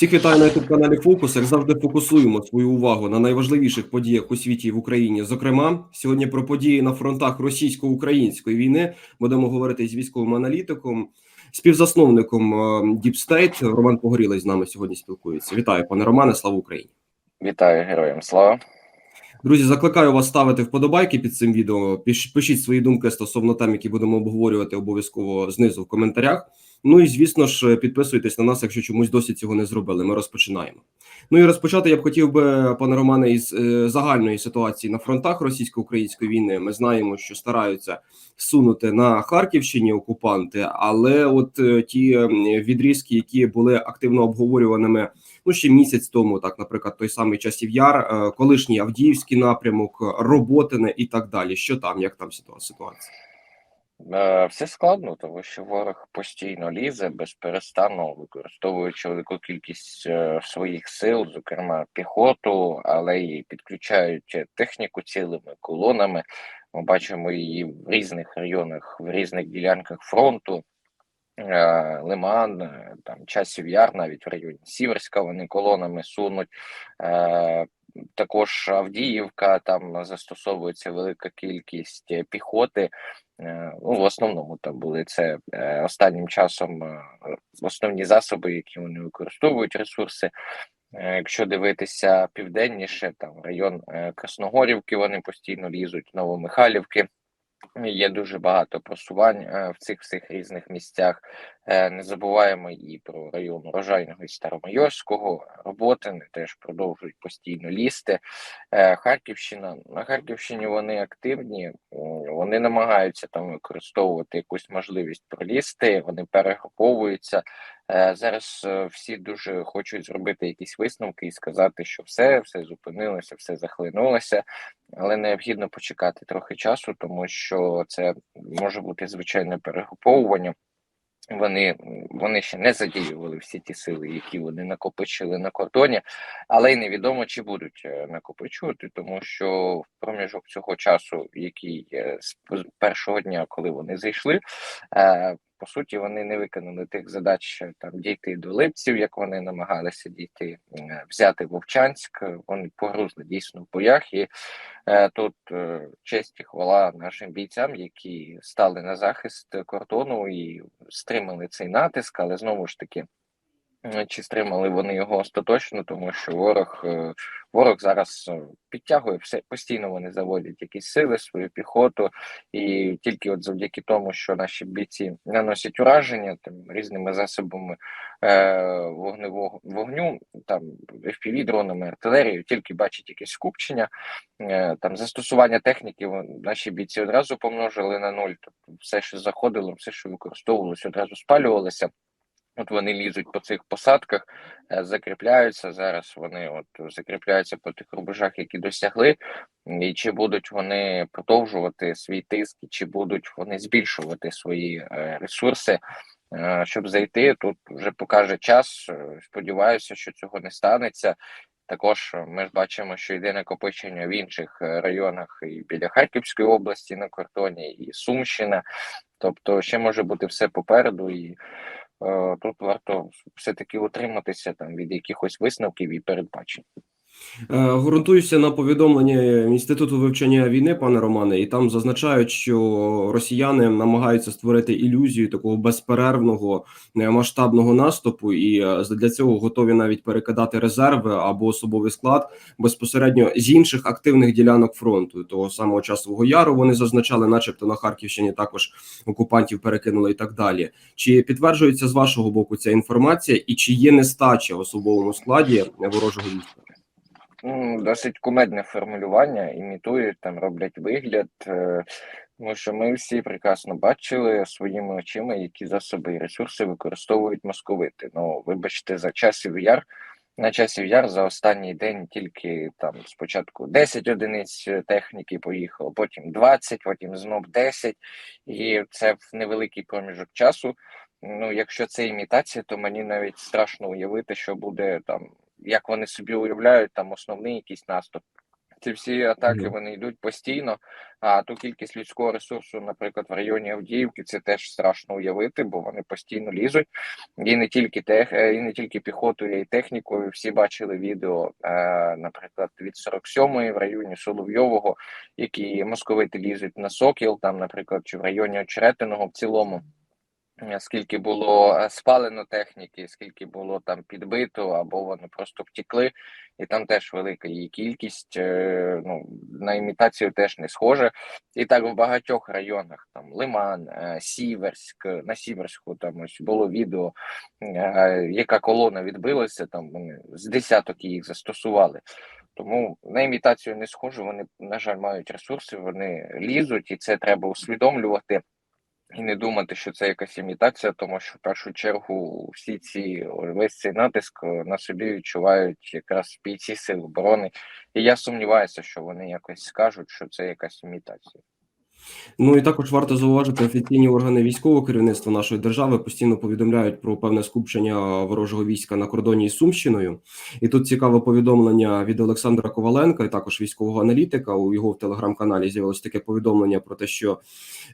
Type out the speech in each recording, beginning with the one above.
Всіх вітаю на youtube каналі Фокус. Як завжди фокусуємо свою увагу на найважливіших подіях у світі і в Україні. Зокрема, сьогодні про події на фронтах російсько-української війни будемо говорити з військовим аналітиком, співзасновником е, Deep State. Роман Погорілий з нами сьогодні спілкується. Вітаю, пане Романе. Слава Україні! Вітаю героям слава. Друзі, закликаю вас ставити вподобайки під цим відео. Пишіть свої думки стосовно тем, які будемо обговорювати обов'язково знизу в коментарях. Ну і звісно ж, підписуйтесь на нас, якщо чомусь досі цього не зробили. Ми розпочинаємо. Ну і розпочати я б хотів би, пане Романе, із е, загальної ситуації на фронтах російсько-української війни. Ми знаємо, що стараються сунути на Харківщині окупанти, але от е, ті відрізки, які були активно обговорюваними ну ще місяць тому, так, наприклад, той самий часів яр, е, колишній Авдіївський напрямок, Роботине і так далі. Що там, як там ситуа- ситуація? Е, Все складно, тому що ворог постійно лізе безперестанно, використовуючи велику кількість е, своїх сил, зокрема піхоту, але й підключають техніку цілими колонами. Ми бачимо її в різних районах, в різних ділянках фронту. Е, Лиман, там часів яр, навіть в районі Сіверська вони колонами сунуть. Також Авдіївка, там застосовується велика кількість е, піхоти. Е, Ну, в основному там були це е, останнім часом основні засоби, які вони використовують, ресурси. Якщо дивитися південніше, там район Красногорівки, вони постійно лізуть, Новомихайлівки. Є дуже багато просувань в цих всіх різних місцях. Е, Не забуваємо і про район Урожайного і Старомайорського. Роботини теж продовжують постійно лізти. Е, Харківщина на Харківщині вони активні, вони намагаються там використовувати якусь можливість пролізти. Вони перегруповуються. Е, Зараз всі дуже хочуть зробити якісь висновки і сказати, що все, все зупинилося, все захлинулося, але необхідно почекати трохи часу, тому що це може бути звичайне перегруповування. Вони, вони ще не задіювали всі ті сили, які вони накопичили на кордоні, але й невідомо, чи будуть е, накопичувати, тому що в проміжок цього часу, який е, з першого дня, коли вони зайшли, е, по суті, вони не виконали тих задач там дійти до Липців, як вони намагалися дійти, е, взяти Вовчанськ. Вони погрузли дійсно в боях, і е, тут е, честь і хвала нашим бійцям, які стали на захист кордону і стримали цей натиск, але знову ж таки. Е, Чи стримали вони його остаточно, тому що ворог е, ворог зараз е, підтягує все постійно. Вони заводять якісь сили, свою піхоту, і тільки от завдяки тому, що наші бійці наносять ураження там різними засобами е, вогневого вогню, там fpv дронами, артилерією, тільки бачать якесь скупчення, е, там застосування техніки. Наші бійці одразу помножили на нуль. Тобто все, що заходило, все, що використовувалося, одразу спалювалося. От вони лізуть по цих посадках, е, закріпляються зараз. Вони от закріпляються по тих рубежах, які досягли. І чи будуть вони продовжувати свій тиск, чи будуть вони збільшувати свої е, ресурси, е, щоб зайти? Тут вже покаже час. Сподіваюся, що цього не станеться. Також ми ж бачимо, що йде накопичення в інших районах і біля Харківської області на кордоні, і Сумщина. Тобто, ще може бути все попереду, і тут варто все-таки утриматися там від якихось висновків і передбачень. Е, Ґрунтуюся на повідомлення інституту вивчення війни, пане Романе, і там зазначають, що росіяни намагаються створити ілюзію такого безперервного е, масштабного наступу, і е, для цього готові навіть перекидати резерви або особовий склад безпосередньо з інших активних ділянок фронту. Того самого часового яру вони зазначали, начебто на Харківщині також окупантів перекинули і так далі. Чи підтверджується з вашого боку ця інформація, і чи є нестача в особовому складі ворожого війська? М, Досить кумедне формулювання, імітують там, роблять вигляд. е, Тому що ми всі прекрасно бачили своїми очима, які засоби і ресурси використовують московити. Ну, вибачте, за часів яр. На часів яр за останній день тільки там спочатку 10 одиниць е, техніки поїхало, потім 20, потім знов 10. І це в невеликий проміжок часу. Ну, якщо це імітація, то мені навіть страшно уявити, що буде там, як вони собі уявляють, там основний якийсь наступ. Ці всі атаки вони йдуть постійно. А ту кількість людського ресурсу, наприклад, в районі Авдіївки, це теж страшно уявити, бо вони постійно лізуть. І не тільки тех, е, і не тільки піхотою, і технікою. Всі бачили відео, е, наприклад, від 47-ї в районі Соловйового, які московити лізуть на Сокіл, там, наприклад, чи в районі Очеретиного в цілому. Е, Скільки було е, спалено техніки, скільки було там підбито, або вони просто втікли, і там теж велика її кількість. е, Ну на імітацію теж не схоже. І так в багатьох районах там Лиман, Сіверськ, на Сіверську там ось було відео, яка колона відбилася. Там вони з десяток їх застосували. Тому на імітацію не схоже. Вони на жаль мають ресурси, вони лізуть, і це треба усвідомлювати. І не думати, що це якась імітація, тому що в першу чергу всі ці весь цей натиск е, на собі відчувають якраз бійці сил оборони. І я сумніваюся, що вони якось скажуть, що це якась імітація. Ну і також варто зауважити, офіційні органи військового керівництва нашої держави постійно повідомляють про певне скупчення ворожого війська на кордоні із Сумщиною. І тут цікаве повідомлення від Олександра Коваленка, і також військового аналітика. У його в телеграм-каналі з'явилось таке повідомлення про те, що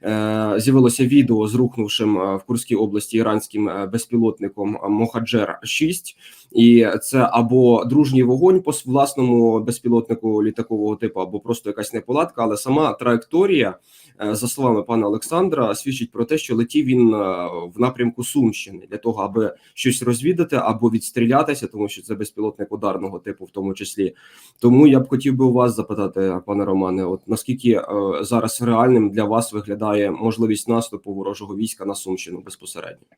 е, з'явилося відео з рухнувшим е, в Курській області іранським е, безпілотником Мохаджер 6 і це або дружній вогонь по власному безпілотнику літакового типу, або просто якась неполадка, але сама траєкторія. Е, за словами пана Олександра, свідчить про те, що летів він е, в напрямку Сумщини для того, аби щось розвідати або відстрілятися, тому що це безпілотник ударного типу, в тому числі. Тому я б хотів би у вас запитати, пане Романе, от наскільки е, зараз реальним для вас виглядає можливість наступу ворожого війська на Сумщину безпосередньо?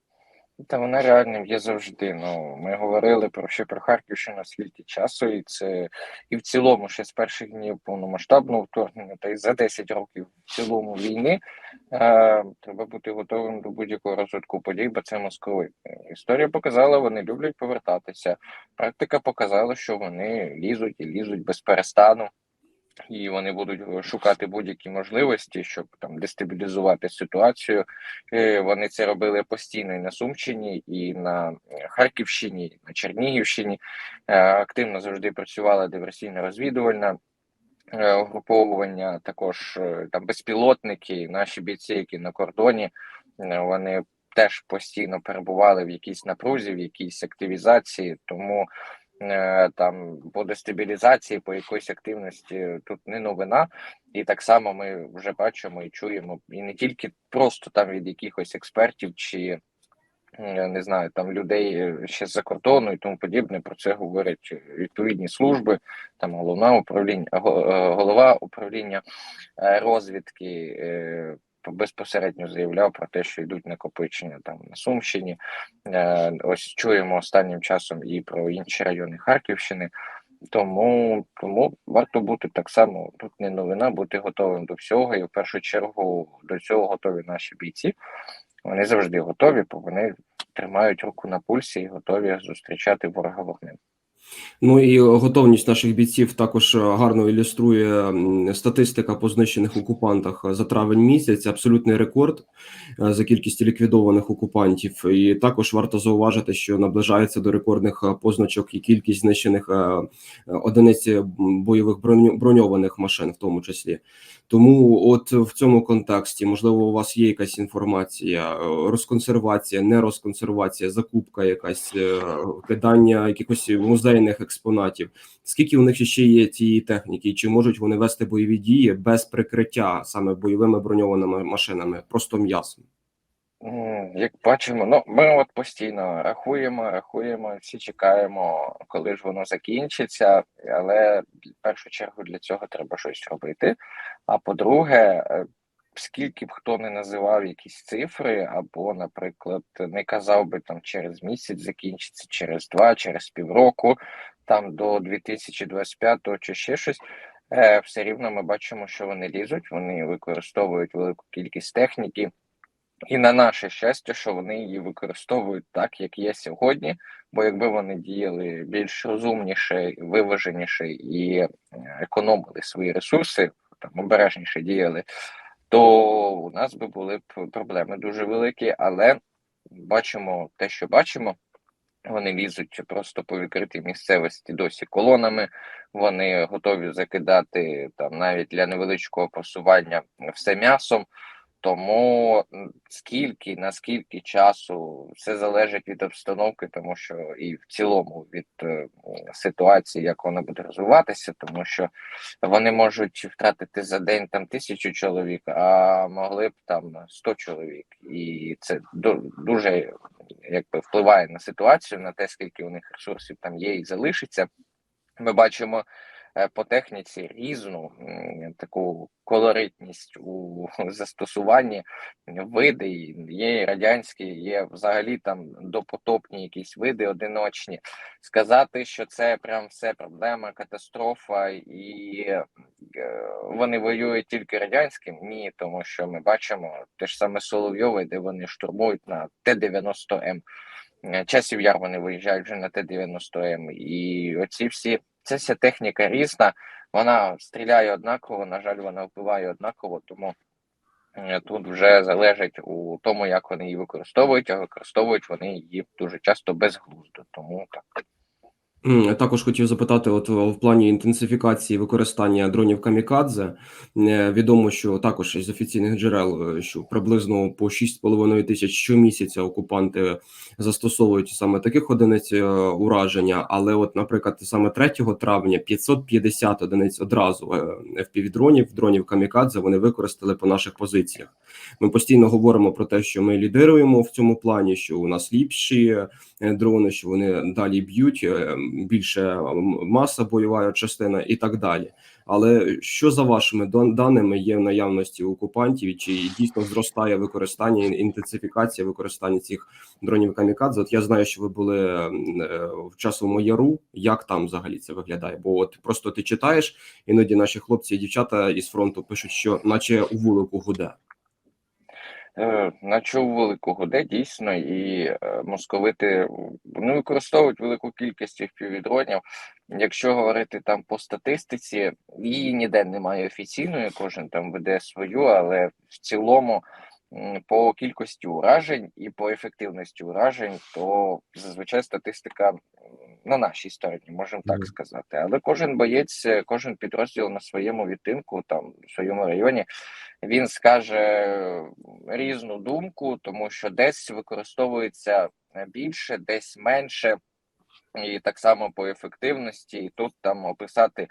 Та вона реальним є завжди. Ну ми говорили про ще про Харківщину скільки часу, і це і в цілому ще з перших днів повномасштабного вторгнення, та й за 10 років в цілому війни е, треба бути готовим до будь-якого розвитку подій, бо це московити. Історія показала, вони люблять повертатися. Практика показала, що вони лізуть і лізуть без перестану. І вони будуть шукати будь-які можливості, щоб там дестабілізувати ситуацію. Е, Вони це робили постійно і на Сумщині, і на Харківщині, і на Чернігівщині. Е, Активно завжди працювала диверсійно-розвідувальна е, угруповування, також е, там безпілотники, наші бійці, які на кордоні, е, вони теж постійно перебували в якійсь напрузі, в якійсь активізації. Тому е, там по дестабілізації, по якоїсь активності тут не новина. І так само ми вже бачимо і чуємо, і не тільки просто там від якихось експертів чи е, не знаю, там людей е, ще з-за кордону і тому подібне. Про це говорять відповідні служби, там головна управління, е, голова управління е, розвідки. Безпосередньо заявляв про те, що йдуть накопичення там на Сумщині. Е, Ось чуємо останнім часом і про інші райони Харківщини. Тому тому варто бути так само. Тут не новина, бути готовим до всього, і в першу чергу до цього готові наші бійці. Вони завжди готові, бо вони тримають руку на пульсі і готові зустрічати ворога вогнем. Ну і готовність наших бійців також е, гарно ілюструє статистика по знищених окупантах за травень місяць. Абсолютний рекорд е, за кількістю ліквідованих окупантів. І також варто зауважити, що наближається до рекордних е, позначок і кількість знищених одиниць бойових броньованих машин, в тому числі. Тому, от в цьому контексті, можливо, у вас є якась інформація, е, розконсервація, не розконсервація, закупка, якась е, кидання якихось музейних експонатів. Скільки у них ще є цієї техніки? Чи можуть вони вести бойові дії без прикриття саме бойовими броньованими машинами, просто м'ясом? Як бачимо, ну ми от постійно рахуємо, рахуємо, всі чекаємо, коли ж воно закінчиться. Але в першу чергу для цього треба щось робити. А по-друге, е, скільки б хто не називав якісь цифри, або, наприклад, не казав би там через місяць закінчиться, через два, через півроку, там до 2025 чи ще щось. е, Все рівно ми бачимо, що вони лізуть, вони використовують велику кількість техніки. І на наше щастя, що вони її використовують так, як є сьогодні. Бо якби вони діяли більш розумніше, виваженіше і е, економили свої ресурси, там обережніше діяли, то у нас би були б проблеми дуже великі. Але бачимо те, що бачимо. Вони лізуть просто по відкритій місцевості досі колонами. Вони готові закидати там навіть для невеличкого просування все м'ясом. Тому скільки, наскільки часу, все залежить від обстановки, тому що і в цілому від е, ситуації, як вона буде розвиватися, тому що вони можуть втратити за день там тисячу чоловік, а могли б там 100 чоловік, і це ду- дуже якби впливає на ситуацію, на те, скільки у них ресурсів там є і залишиться. Ми бачимо по техніці різну таку колоритність у застосуванні види. Є і радянські, є взагалі там допотопні якісь види одиночні. Сказати, що це прям все проблема, катастрофа, і е, вони воюють тільки радянським. Ні, тому що ми бачимо те ж саме Соловйове, де вони штурмують на Т-90М. Е, Часів яр вони виїжджають вже на Т-90М. І оці всі, ця вся техніка різна, вона стріляє однаково, на жаль, вона вбиває однаково, тому тут вже залежить у тому, як вони її використовують, а використовують вони її дуже часто безглуздо. Тому так. Також хотів запитати, от в в плані інтенсифікації використання дронів камікадзе. е, Відомо, що також із офіційних джерел, е, що приблизно по 6,5 тисяч щомісяця окупанти застосовують саме таких одиниць е, ураження. Але, от, наприклад, саме 3 травня 550 одиниць одразу е, FPV-дронів, дронів камікадзе, вони використали по наших позиціях. Ми постійно говоримо про те, що ми лідируємо в цьому плані, що у нас ліпші е, дрони, що вони далі б'ють, е, більше маса бойова частина і так далі. Але що за вашими даними є в наявності окупантів, чи дійсно зростає використання інтенсифікація використання цих дронів камікадзе? От я знаю, що ви були е, в часовому яру. Як там взагалі це виглядає? Бо от просто ти читаєш, іноді наші хлопці і дівчата із фронту пишуть, що наче у вулику гуде. Е, На чов велику гуде дійсно, і е, московити ну, використовують велику кількість FPV-дронів. Якщо говорити там по статистиці, її ніде немає офіційної, кожен там веде свою, але в цілому по кількості уражень і по ефективності уражень, то зазвичай статистика на нашій стороні, можемо так сказати. Але кожен боєць, е, кожен підрозділ на своєму відтинку, там в своєму районі він скаже різну думку, тому що десь використовується більше, десь менше. І так само по ефективності, і тут там описати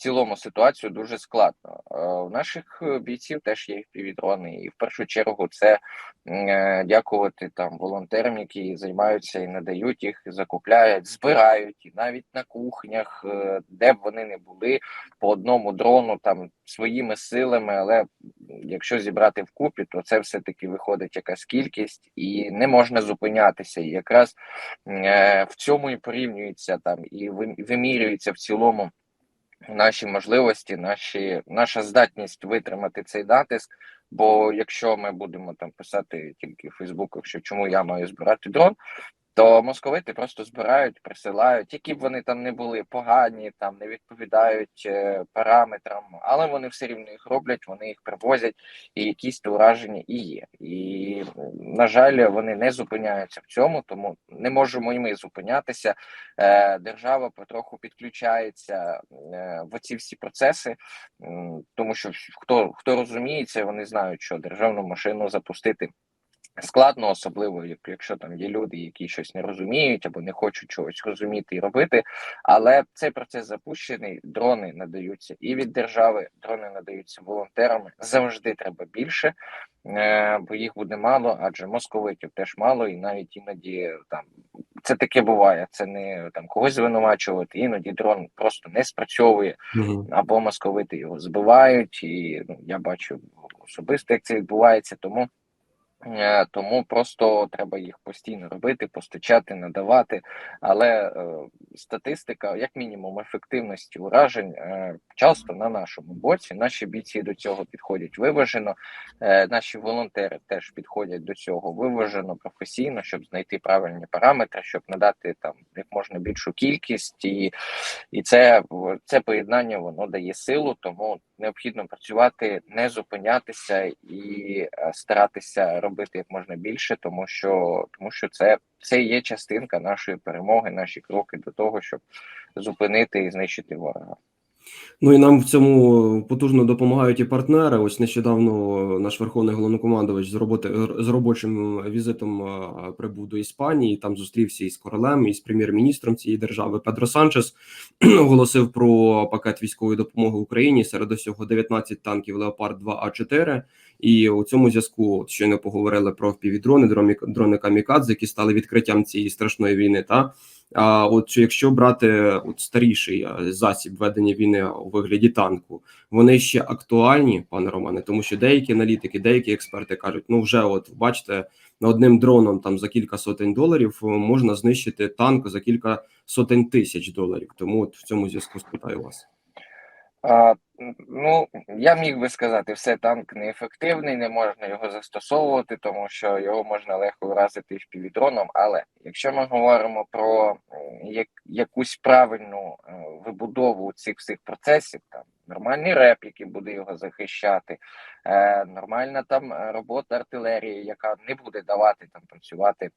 цілому ситуацію дуже складно. Е, У наших бійців теж є півдрони, і в першу чергу це е, дякувати там волонтерам, які займаються і надають їх, і закупляють, збирають і навіть на кухнях, е, де б вони не були, по одному дрону там своїми силами. Але якщо зібрати вкупі, то це все таки виходить якась кількість, і не можна зупинятися. І якраз е, в цьому і порівнюється там і ви- вимірюється в цілому наші можливості, наші, наша здатність витримати цей натиск. Бо якщо ми будемо там писати тільки в Фейсбуках, що чому я маю збирати дрон, то московити просто збирають, присилають, які б вони там не були погані, там не відповідають е, параметрам, але вони все рівно їх роблять, вони їх привозять, і якісь ураження і є. І на жаль, вони не зупиняються в цьому, тому не можемо і ми зупинятися. Е, держава потроху підключається е, в ці всі процеси, тому що хто хто розуміється, вони знають, що державну машину запустити. Складно, особливо якщо там є люди, які щось не розуміють або не хочуть чогось розуміти і робити. Але цей процес запущений. Дрони надаються і від держави, дрони надаються волонтерами. Завжди треба більше, е, бо їх буде мало, адже московитів теж мало, і навіть іноді там це таке буває. Це не там когось звинувачувати. Іноді дрон просто не спрацьовує або московити його збивають, і ну, я бачу особисто, як це відбувається. Тому Е, Тому просто треба їх постійно робити, постачати, надавати. Але е, статистика, як мінімум, ефективності уражень е, часто на нашому боці. Наші бійці до цього підходять виважено. Е, наші волонтери теж підходять до цього виважено, професійно, щоб знайти правильні параметри, щоб надати там як можна більшу кількість, і, і це, це поєднання воно дає силу. Тому необхідно працювати, не зупинятися і е, старатися робити як можна більше, тому що тому що це, це є частинка нашої перемоги, наші кроки до того, щоб зупинити і знищити ворога. Ну і нам в цьому потужно допомагають і партнери. Ось нещодавно наш верховний головнокомандувач з роботи з робочим візитом е, прибув до Іспанії. Там зустрівся із королем, і з прем'єр-міністром цієї держави Педро Санчес оголосив про пакет військової допомоги Україні. Серед усього 19 танків Леопард 2 А 4 І у цьому зв'язку щойно поговорили про впівдрони, дрони, дрони камікадзе, які стали відкриттям цієї страшної війни. Та а от якщо брати от старіший е, засіб ведення війни у вигляді танку, вони ще актуальні, пане Романе, тому що деякі аналітики, деякі експерти кажуть, ну вже от бачите, одним дроном там за кілька сотень доларів е, можна знищити танк за кілька сотень тисяч доларів. Тому от в цьому зв'язку спитаю вас. А, ну, я міг би сказати, все танк неефективний, не можна його застосовувати, тому що його можна легко вразити впівдроном. Але якщо ми говоримо про як, якусь правильну е, вибудову цих всіх процесів, там нормальний реп, який буде його захищати, е, нормальна там е, робота артилерії, яка не буде давати там працювати.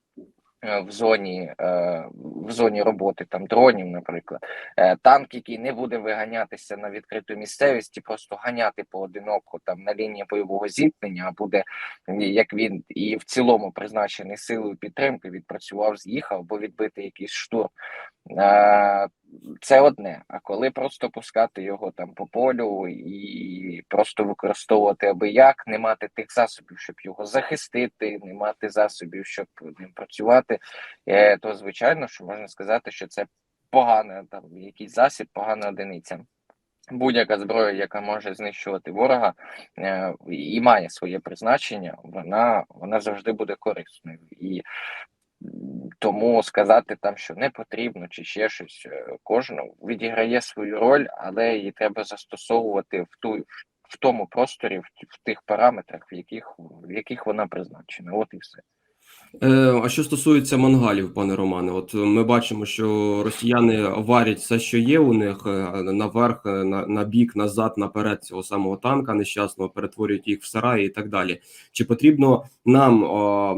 Е, В зоні е, в зоні роботи там дронів, наприклад, Е, танк, який не буде виганятися на відкриту місцевість і просто ганяти поодиноко там на лінії бойового зіткнення, а буде як він і в цілому призначений силою підтримки, відпрацював, з'їхав, або відбити якийсь штурм. Це одне. А коли просто пускати його там по полю і просто використовувати аби як, не мати тих засобів, щоб його захистити, не мати засобів, щоб ним працювати, е, то звичайно, що можна сказати, що це погана там якийсь засіб, погана одиниця. Будь-яка зброя, яка може знищувати ворога е, і має своє призначення, вона, вона завжди буде корисною. І тому сказати там, що не потрібно, чи ще щось, е, кожен відіграє свою роль, але її треба застосовувати в ту в тому просторі, в, тих параметрах, в яких в яких вона призначена. От і все. Е, а що стосується мангалів, пане Романе, от ми бачимо, що росіяни варять все, що є у них е, наверх, е, на, на бік, назад, наперед цього самого танка нещасного, перетворюють їх в сараї і так далі. Чи потрібно нам о,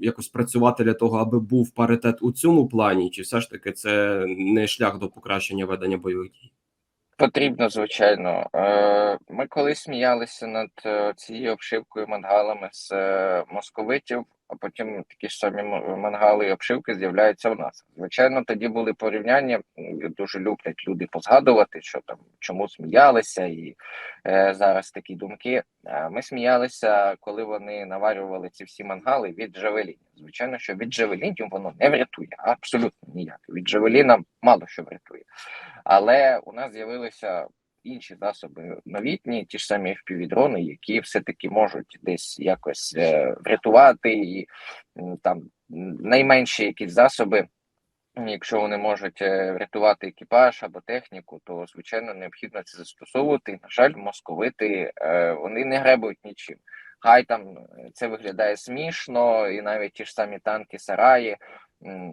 якось працювати для того, аби був паритет у цьому плані, чи все ж таки це не шлях до покращення ведення бойових дій? Потрібно, звичайно. Е, Ми колись сміялися над е, цією обшивкою мангалами з е, московитів, а потім такі ж самі мангали і обшивки з'являються в нас. Звичайно, тоді були порівняння. Дуже люблять люди позгадувати, що там чому сміялися, і зараз такі думки. Ми сміялися, коли вони наварювали ці всі мангали від джавелінів. Звичайно, що від джавелінів воно не врятує, абсолютно ніяк. Від джавеліна мало що врятує. Але у нас з'явилися інші засоби новітні, ті ж самі FPV-дрони, які все-таки можуть десь якось е, врятувати і там найменші якісь засоби. Якщо вони можуть е, врятувати екіпаж або техніку, то звичайно необхідно це застосовувати. На жаль, московити е, вони не гребують нічим. Хай там це виглядає смішно, і навіть ті ж самі танки, сараї,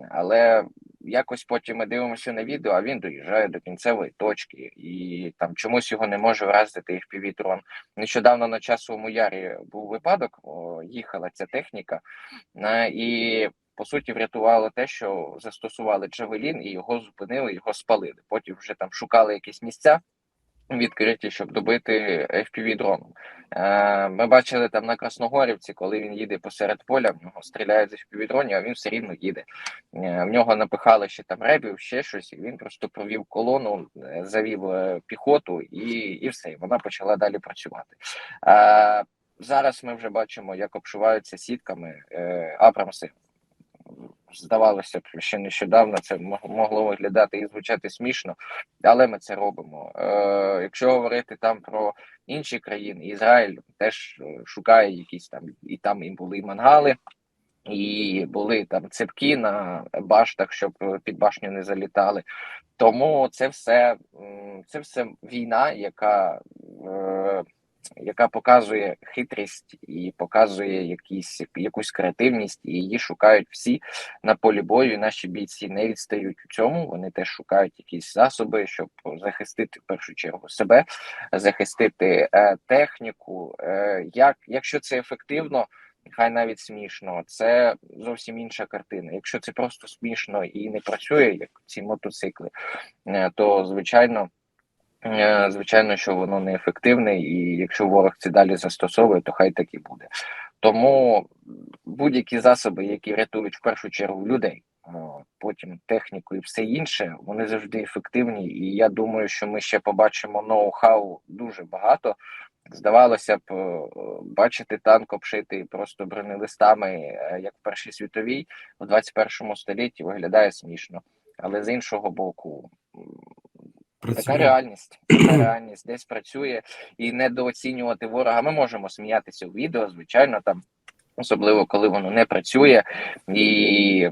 але якось потім ми дивимося на відео, а він доїжджає до кінцевої точки, і там чомусь його не може вразити FPV-дрон. Нещодавно на часовому ярі був випадок, о, їхала ця техніка, е, і по суті врятувало те, що застосували Джавелін і його зупинили, його спалили. Потім вже там шукали якісь місця. Відкриті, щоб добити fpv дроном. Е, ми бачили там на Красногорівці, коли він їде посеред поля, в нього стріляють з fpv дронів, а він все рівно їде. Е, в нього напихали ще там ребів, ще щось, і він просто провів колону, е, завів піхоту, і, і все. Вона почала далі працювати. Зараз ми вже бачимо, як обшиваються сітками Абрамси. Здавалося б, ще нещодавно це могло виглядати і звучати смішно, але ми це робимо. Е, якщо говорити там про інші країни, Ізраїль теж е, шукає якісь там, і там і були мангали, і були там цепки на баштах, щоб під башню не залітали. Тому це все, це все війна, яка е, яка показує хитрість і показує якісь якусь креативність, і її шукають всі на полі бою. Наші бійці не відстають у цьому. Вони теж шукають якісь засоби, щоб захистити в першу чергу себе, захистити е, техніку. Е, як якщо це ефективно, хай навіть смішно, це зовсім інша картина. Якщо це просто смішно і не працює, як ці мотоцикли, е, то звичайно. Е, Звичайно, що воно неефективне, і якщо ворог це далі застосовує, то хай так і буде. Тому будь-які засоби, які рятують в першу чергу людей, е, потім техніку і все інше, вони завжди ефективні. І я думаю, що ми ще побачимо ноу-хау дуже багато. Здавалося б, е, бачити танк обшитий просто бронелистами, як в Першій світовій, в 21 столітті виглядає смішно. Але з іншого боку, м, Така реальність, така реальність десь працює і недооцінювати ворога. Ми можемо сміятися у відео, звичайно, там особливо коли воно не працює, і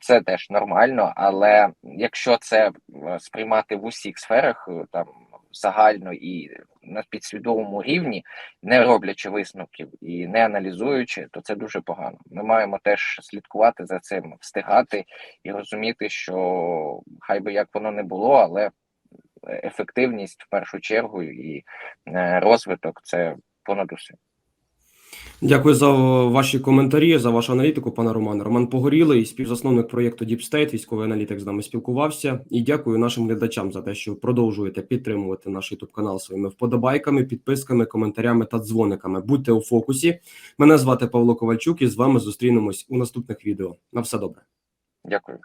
це теж нормально. Але якщо це е, сприймати в усіх сферах, е, там загально і на підсвідомому рівні, не роблячи висновків і не аналізуючи, то це дуже погано. Ми маємо теж слідкувати за цим, встигати і розуміти, що хай би як воно не було, але ефективність в першу чергу і е, розвиток це понад усе. Дякую за ваші коментарі, за вашу аналітику, пане Романе. Роман Погорілий, співзасновник проєкту Deep State, військовий аналітик з нами спілкувався. І дякую нашим глядачам за те, що продовжуєте підтримувати наш YouTube канал своїми вподобайками, підписками, коментарями та дзвониками. Будьте у фокусі. Мене звати Павло Ковальчук, і з вами зустрінемось у наступних відео. На все добре. Дякую.